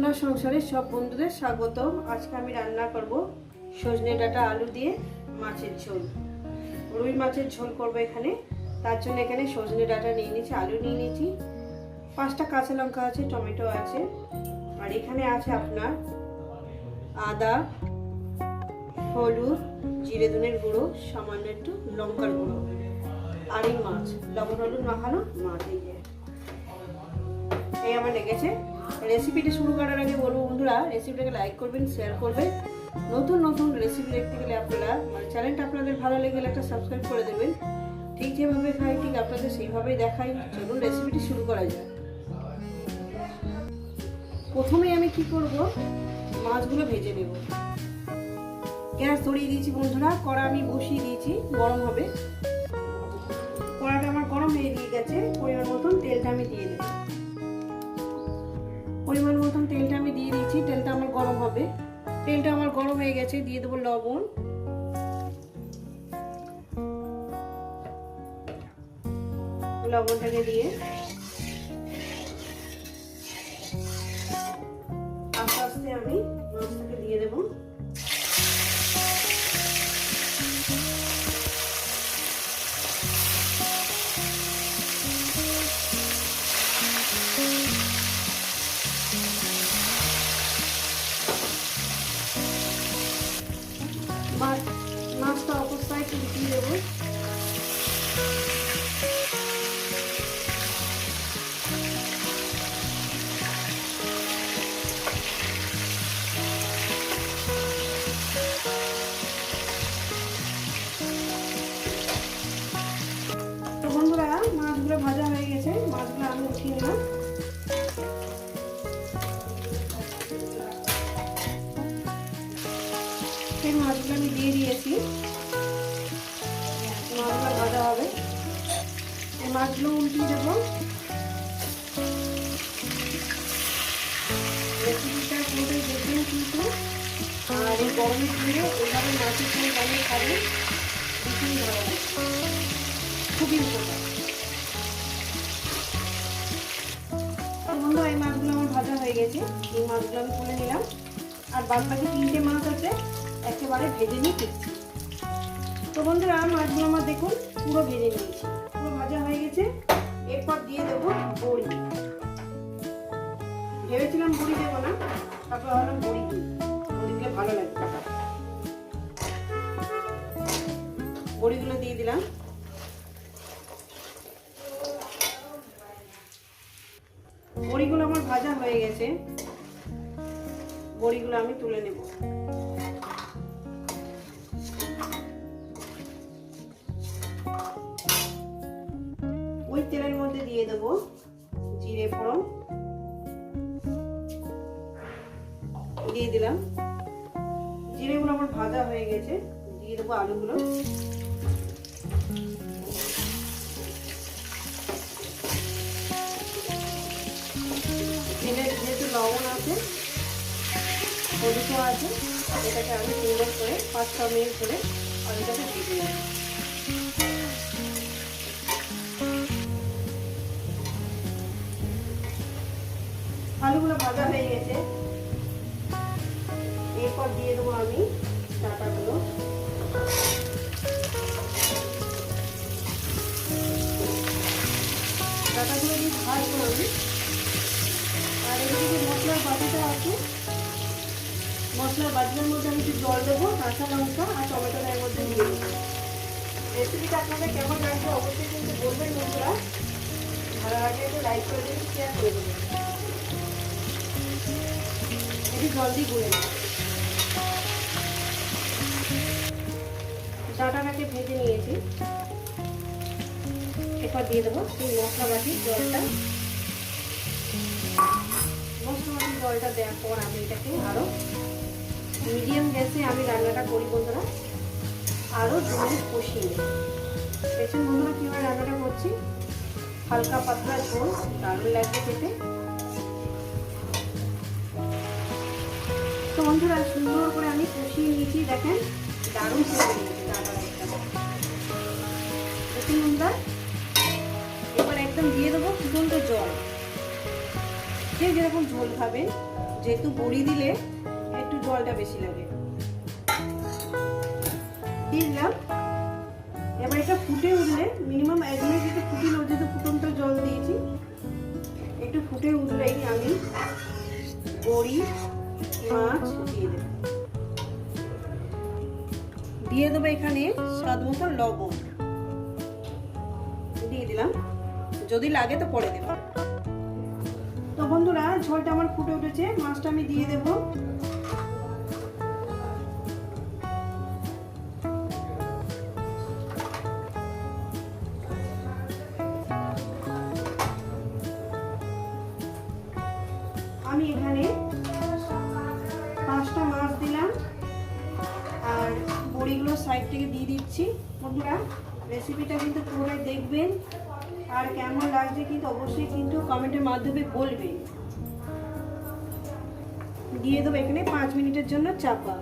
সোনার সংসারে সব বন্ধুদের স্বাগত আজকে আমি রান্না করব সজনে ডাঁটা আলু দিয়ে মাছের ঝোল। রুই মাছের ঝোল করব এখানে। তার জন্য এখানে সজনে ডাটা নিয়ে নিয়েছি, আলু নিয়ে নিয়েছি। পাঁচটা কাঁচা লঙ্কা আছে, টমেটো আছে। আর এখানে আছে আপনার আদা, হলুদ, জিরে ধনের গুঁড়ো, সামান্য একটু লঙ্কার গুঁড়ো। আর এই মাছ, লবণ হলুদ মাখানো মাছ এই আমার লেগেছে। রেসিপিটি শুরু করার আগে বলব বন্ধুরা রেসিপিটাকে লাইক করবেন শেয়ার করবেন। নতুন নতুন রেসিপি দেখতে গেলে আপনারা মানে চ্যানেলটা আপনাদের ভালো লেগে একটা সাবস্ক্রাইব করে দেবেন। ঠিক যেভাবে খাই, ঠিক আপনাদের সেইভাবেই দেখাই। চলুন রেসিপিটি শুরু করা যায় প্রথমেই আমি কি করব? মাছগুলো ভেজে নেব। গ্যাস ধরিয়ে দিয়েছি বন্ধুরা, কড়া আমি বসিয়ে দিয়েছি, গরম হবে। কড়াটা আমার গরম হয়ে দিয়ে গেছে, পরিমাণ মতন তেলটা আমি দিয়ে দেবো। পরিমাণ মতন তেলটা আমি দিয়ে দিচ্ছি তেলটা আমার গরম হবে। তেলটা আমার গরম হয়ে গেছে, দিয়ে দেবো লবণ। লবণটাকে দিয়ে সেই মাছগুলো আমি দিয়ে দিয়েছি। মাছগুলো ভাজা হবে। এই মাছগুলো উল্টিয়ে দেবো। রেসিপিটা করে দেখবেন কিন্তু। আর এই গরমের দিনে এইভাবে মাছের সঙ্গে বানিয়ে খাবে ভীষণ ভালো খুবই বন্ধু এই মাছগুলো আমার ভাজা হয়ে গেছে। এই মাছগুলো আমি তুলে নিলাম। আর বাদ বাকি তিনটে মাছ আছে। একেবারে ভেজে নিয়ে ফিরছি তো বন্ধুরা, মাছগুলো আমার দেখুন, পুরো ভেজে নিয়েছি। পুরো ভাজা হয়ে গেছে। এরপর দিয়ে দেবো বড়ি। ভেবেছিলাম বড়ি দেবো না, তারপর ভাবলাম বড়ি দিই। বড়ি দিলে ভালো লাগবে বড়িগুলো দিয়ে দিলাম। বড়িগুলো আমার ভাজা হয়ে গেছে। বড়িগুলো আমি তুলে নেব। দিয়ে দেব জিরে ফোড়ন। দিয়ে দিলাম। জিরেগুলো আমার ভাজা হয়ে গেছে। দিয়ে দেবো আলুগুলো। যেহেতু লবণ আছে, হলুদও আছে, এটাকে আমি সুন্দর করে পাঁচ ছ মিনিট করে আলুটাকে ভেজে নেব। হয়ে গেছে। এরপর দিয়ে দেবো আমি ডাটাগুলো ডাটাগুলো দিয়ে ভাজবো আমি। আর এদিকে মশলার বাটিটা আছে। মশলার বাটির মধ্যে আমি একটু জল দেবো, কাঁচা লঙ্কা আর টমেটোটা এর মধ্যে দিয়ে দেবো। রেসিপিটা আপনাদের কেমন লাগবে অবশ্যই কিন্তু বলবেন বন্ধুরা। ভালো লাগলে একটু লাইক করে দেবেন শেয়ার করে দেবেন একটু জল দিয়ে গুলে নেব ডাটাটাকে ভেজে নিয়েছি। এরপর দিয়ে দেবো সেই মশলা বাটির জলটা। মশলাটি জলটা দেওয়ার পর আমি এটাকে আরও মিডিয়াম গ্যাসে আমি রান্নাটা করি বন্ধুরা আরও মিনিট কষিয়ে নেব। দেখছেন বন্ধুরা কীভাবে রান্নাটা করছি? হালকা পাতলা ঝোল, দারুণ লাগবে খেতে। বন্ধুরা, সুন্দর করে আমি কষিয়ে নিয়েছি, দেখেন, দারুণ দেখুন এবার একদম দিয়ে দেবো ফুটন্ত জল। যে যেরকম ঝোল খাবেন, যেহেতু বড়ি দিলে একটু জলটা বেশি লাগে। দিলাম। এবার এটা ফুটে উঠলে মিনিমাম এক মিনিট একটু ফুটিল যেহেতু ফুটন্ত জল দিয়েছি, একটু ফুটে উঠলেই আমি বড়ি, মাছ দিয়ে দেবো এখানে স্বাদ মতো লবণ। দিয়ে দিলাম। যদি লাগে তো পরে দেবো। তো বন্ধুরা, ঝোলটা আমার ফুটে উঠেছে। মাছটা আমি দিয়ে দেব। থেকে দিয়ে দিচ্ছি। বন্ধুরা রেসিপিটা কিন্তু পুরোটাই দেখবেন। আর কেমন লাগছে কিন্তু অবশ্যই কিন্তু কমেন্টের মাধ্যমে বলবেন। দিয়ে দেবো এখানে পাঁচ মিনিটের জন্য চাপা।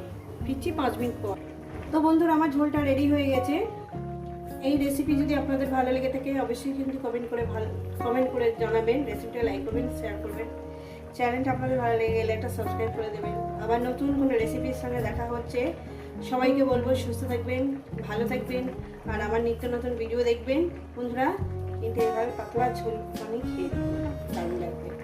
ফিরছি পাঁচ মিনিট পর। তো বন্ধুরা, আমার ঝোলটা রেডি হয়ে গেছে। এই রেসিপি যদি আপনাদের ভালো লেগে থাকে, অবশ্যই কিন্তু কমেন্ট করে ভালো কমেন্ট করে জানাবেন। রেসিপিটা লাইক করবেন শেয়ার করবেন। চ্যানেলটা আপনাদের ভালো লেগে গেলে একটা সাবস্ক্রাইব করে দেবেন। আবার নতুন কোনো রেসিপির সঙ্গে দেখা হচ্ছে। সবাইকে বলব সুস্থ থাকবেন, ভালো থাকবেন, আর আমার নিত্য নতুন ভিডিও দেখবেন। বন্ধুরা, কিন্তু এভাবে পাতলা ঝোল পানি খেয়ে দারুণ লাগবে।